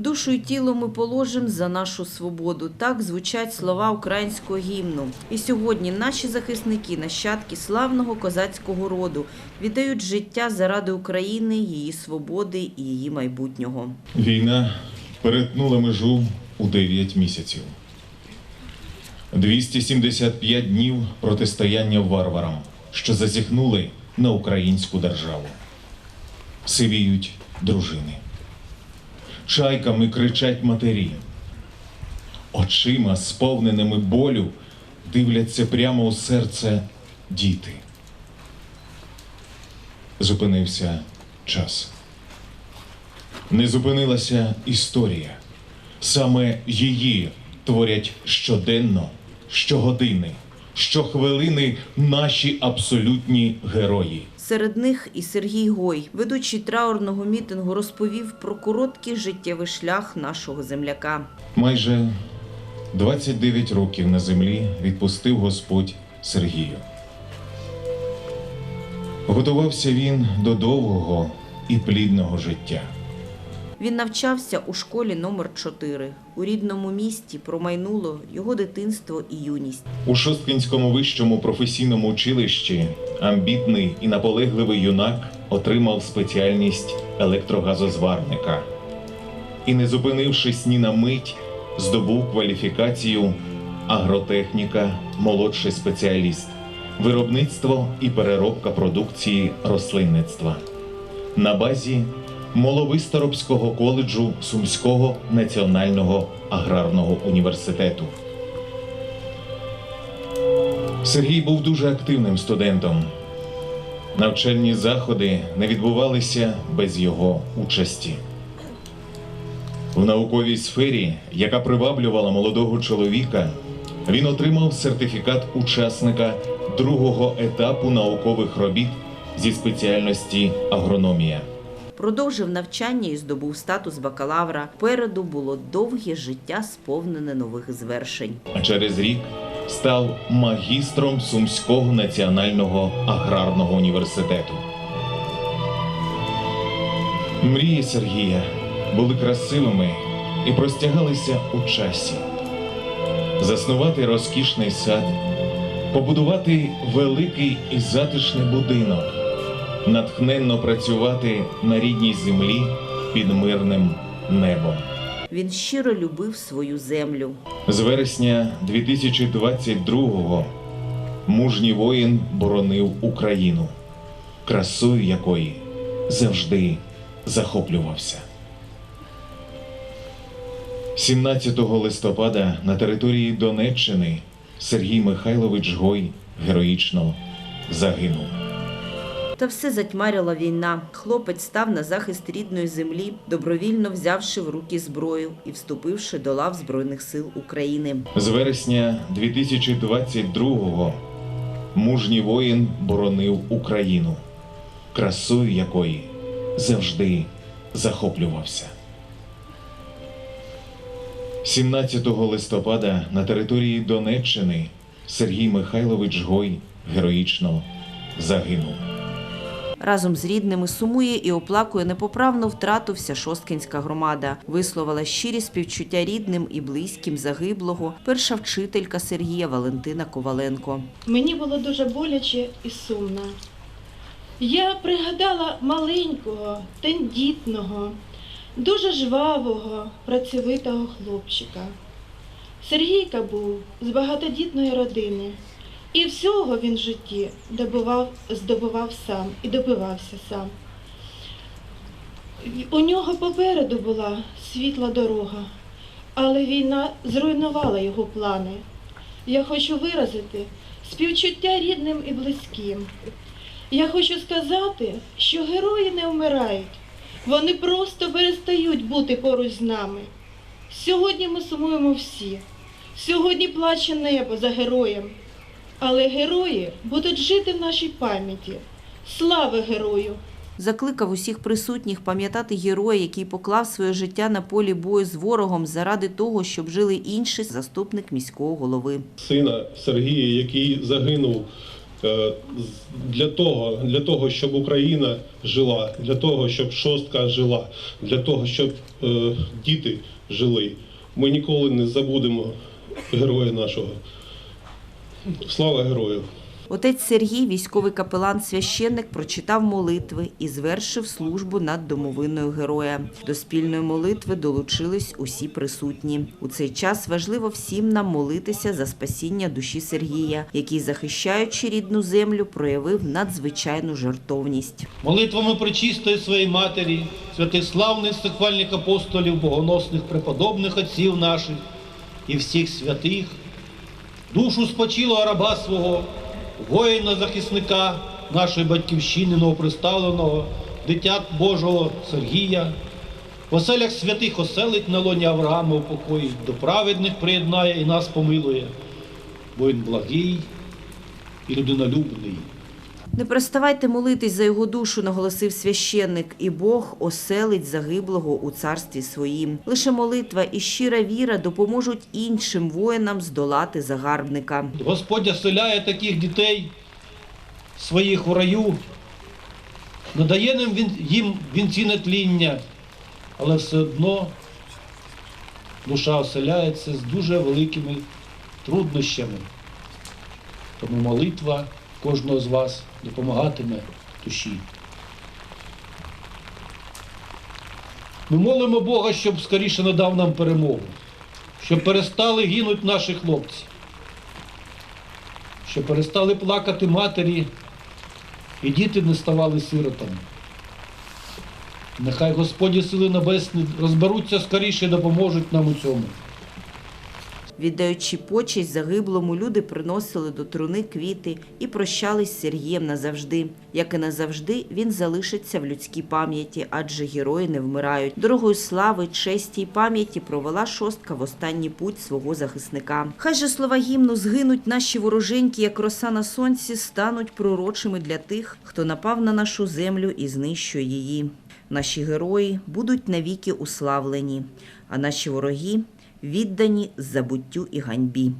Душу й тіло ми положим за нашу свободу. Так звучать слова українського гімну. І сьогодні наші захисники, нащадки славного козацького роду, віддають життя заради України, її свободи і її майбутнього. Війна перетнула межу у 9 місяців. 275 днів протистояння варварам, що зазіхнули на українську державу. Сивіють дружини. Чайками кричать матері. Очима, сповненими болю, дивляться прямо у серце діти. Зупинився час. Не зупинилася історія. Саме її творять щоденно, щогодини, щохвилини наші абсолютні герої. Серед них і Сергій Гой, ведучий траурного мітингу, розповів про короткий життєвий шлях нашого земляка. Майже 29 років на землі відпустив Господь Сергію. Готувався він до довгого і плідного життя. Він навчався у школі номер 4 У рідному місті промайнуло його дитинство і юність. У Шосткинському вищому професійному училищі амбітний і наполегливий юнак отримав спеціальність електрогазозварника. І, не зупинившись ні на мить, здобув кваліфікацію агротехніка, молодший спеціаліст, виробництво і переробка продукції рослинництва на базі Моловисторобського коледжу Сумського національного аграрного університету. Сергій був дуже активним студентом. Навчальні заходи не відбувалися без його участі. В науковій сфері, яка приваблювала молодого чоловіка, він отримав сертифікат учасника другого етапу наукових робіт зі спеціальності агрономія. Продовжив навчання і здобув статус бакалавра. Переду було довге життя, сповнене нових звершень. а через рік став магістром Сумського національного аграрного університету. Мрії Сергія були красивими і простягалися у часі. Заснувати розкішний сад, побудувати великий і затишний будинок, натхненно працювати на рідній землі під мирним небом. Він щиро любив свою землю. З вересня 2022-го мужній воїн боронив Україну, красою якої завжди захоплювався. 17 листопада на території Донеччини Сергій Михайлович Гой героїчно загинув. Та все затьмарила війна. Хлопець став на захист рідної землі, добровільно взявши в руки зброю і вступивши до лав Збройних сил України. З вересня 2022-го мужній воїн боронив Україну, красою якої завжди захоплювався. 17 листопада на території Донеччини Сергій Михайлович Гой героїчно загинув. Разом з рідними сумує і оплакує непоправну втрату вся шосткинська громада. Висловила щирі співчуття рідним і близьким загиблого перша вчителька Сергія Валентина Коваленко. Мені було дуже боляче і сумно. Я пригадала маленького, тендітного, дуже жвавого, працьовитого хлопчика. Сергійка був з багатодітної родини, і всього він в житті добував, здобував сам і добивався сам. У нього попереду була світла дорога, але війна зруйнувала його плани. Я хочу виразити співчуття рідним і близьким. Я хочу сказати, що герої не вмирають, вони просто перестають бути поруч з нами. Сьогодні ми сумуємо всі. Сьогодні плаче небо за героєм. Але герої будуть жити в нашій пам'яті. Слава герою! Закликав усіх присутніх пам'ятати героя, який поклав своє життя на полі бою з ворогом заради того, щоб жили інші, заступник міського голови. сина Сергія, який загинув е, для того, для того, щоб Україна жила, для того, щоб шостка жила, для того, щоб е, діти жили. Ми ніколи не забудемо героя нашого. Слава герою! Отець Сергій, військовий капелан священник, прочитав молитви і звершив службу над домовиною героя. До спільної молитви долучились усі присутні. У цей час важливо всім нам молитися за спасіння душі Сергія, який, захищаючи рідну землю, проявив надзвичайну жертовність. молитвами пречистої своєї матері, святих славних сихвальних апостолів, богоносних преподобних отців наших і всіх святих, душу спочилого раба свого, воїна захисника нашої батьківщини, новоприставленого, дитят Божого Сергія, в оселях святих оселить на лоні Авраама у покої, до праведних приєднає і нас помилує, бо він благий і людинолюбний. Не переставайте молитись за його душу, наголосив священник, і Бог оселить загиблого у царстві своїм. Лише молитва і щира віра допоможуть іншим воїнам здолати загарбника. Господь оселяє таких дітей своїх у раю, надає їм, він- їм вінці нетління, але все одно душа оселяється з дуже великими труднощами. Тому молитва кожного з вас допомагатиме душі. Ми молимо Бога, щоб скоріше надав нам перемогу, щоб перестали гинуть наші хлопці щоб перестали плакати матері і діти не ставали сиротами. Нехай Господі сили небесні розберуться скоріше і допоможуть нам у цьому. Віддаючи почесть загиблому, люди приносили до труни квіти і прощались з Сергієм назавжди. Як і назавжди, він залишиться в людській пам'яті, адже герої не вмирають. Дорогою слави, честі й пам'яті провела шостка в останній путь свого захисника. Хай же слова гімну згинуть наші вороженьки, як роса на сонці, стануть пророчими для тих, хто напав на нашу землю і знищує її. Наші герої будуть навіки уславлені, а наші вороги віддані забуттю і ганьбі.